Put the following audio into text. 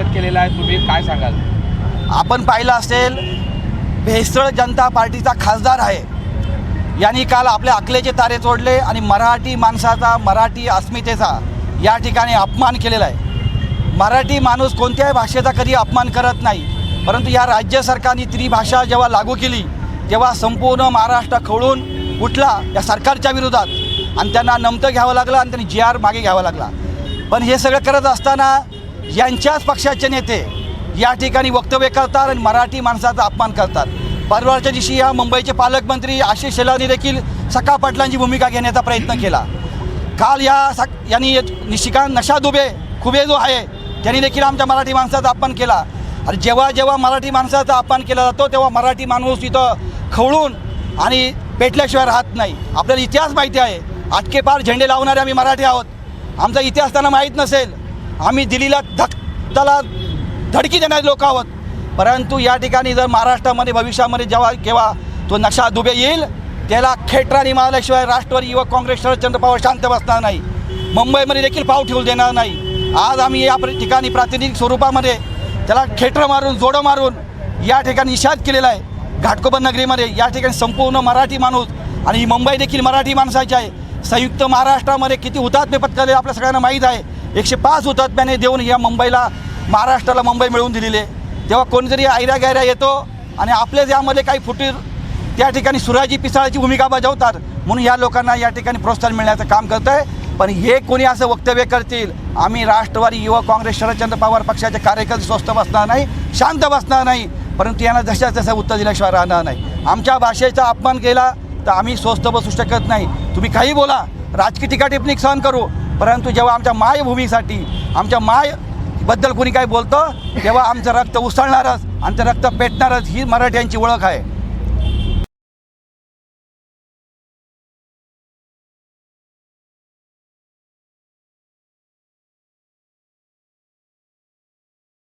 निषेध केलेला आहे तुम्ही काय सांगाल? आपण पाहिलं असेल भेसळ जनता पार्टीचा खासदार आहे. यांनी काल आपल्या अकलेचे तारे तोडले आणि मराठी माणसाचा मराठी अस्मितेचा या ठिकाणी अपमान केलेला आहे. मराठी माणूस कोणत्याही भाषेचा कधी अपमान करत नाही परंतु या राज्य सरकारने त्रिभाषा जेव्हा लागू केली तेव्हा संपूर्ण महाराष्ट्र खवळून उठला या सरकारच्या विरोधात. आणि त्यांना नमतं घ्यावं लागलं आणि त्यांनी जी आर मागे घ्यावा लागला. पण हे सगळं करत असताना यांच्याच पक्षाचे नेते या ठिकाणी वक्तव्य करतात आणि मराठी माणसाचा अपमान करतात. परवाच्या दिवशी या मुंबईचे पालकमंत्री आशिष शेलानी देखील सखा पाटलांची भूमिका घेण्याचा प्रयत्न केला. काल या सक यांनी निशिकांत नशा दुबे खुबे जो आहे त्यांनी देखील आमच्या मराठी माणसाचा अपमान केला. आणि जेव्हा जेव्हा मराठी माणसाचा अपमान केला जातो तेव्हा मराठी माणूस इथं खवळून आणि पेटल्याशिवाय राहत नाही. आपल्याला इतिहास माहिती आहे. आटकेपार झेंडे लावणारे आम्ही मराठी आहोत. आमचा इतिहास त्यांना माहीत नसेल. आम्ही दिल्लीला धक त्याला धडकी देणारे लोक आहोत. परंतु या ठिकाणी जर महाराष्ट्रामध्ये भविष्यामध्ये जेव्हा केव्हा तो नक्षा दुबे येईल त्याला खेटराने मारल्याशिवाय राष्ट्रवादी युवक काँग्रेस शरदचंद्र पवार शांत बसणार नाही. मुंबईमध्ये देखील पाव ठेवू देणार नाही. आज आम्ही या ठिकाणी प्रातिनिधिक स्वरूपामध्ये त्याला खेटर मारून जोडं मारून या ठिकाणी निषाद केलेला आहे. घाटकोपर नगरीमध्ये या ठिकाणी संपूर्ण मराठी माणूस आणि ही मुंबई देखील मराठी माणसाची आहे. संयुक्त महाराष्ट्रामध्ये किती हुतात्मे पत्करले आपल्या सगळ्यांना माहीत आहे. एकशे पाच हुतात्म्याने देऊन या मुंबईला महाराष्ट्राला मुंबई मिळवून दिलेली आहे. तेव्हा कोणीतरी आयऱ्या गायऱ्या येतो आणि आपल्याच यामध्ये काही फुटीर त्या ठिकाणी सुराजी पिसाळाची भूमिका बजावतात म्हणून या लोकांना या ठिकाणी प्रोत्साहन मिळण्याचं काम करत आहे पण हे कोणी असं वक्तव्य करतील? आम्ही राष्ट्रवादी युवक काँग्रेस शरदचंद्र पवार पक्षाचे कार्यकर्ते स्वस्त बसणार नाही शांत बसणार नाही परंतु यांना जशा तसं उत्तर दिल्याशिवाय राहणार नाही. आमच्या भाषेचा अपमान केला तर आम्ही स्वस्त बसू शकत नाही. तुम्ही काही बोला राजकीय टीका टिप्पणी सहन करू. परंतु जेव्हा आमच्या मायभूमीसाठी आमच्या मायबद्दल कोणी काही बोलतं तेव्हा आमचं रक्त उसळणारच आमचं रक्त पेटणारच ही मराठ्यांची ओळख आहे.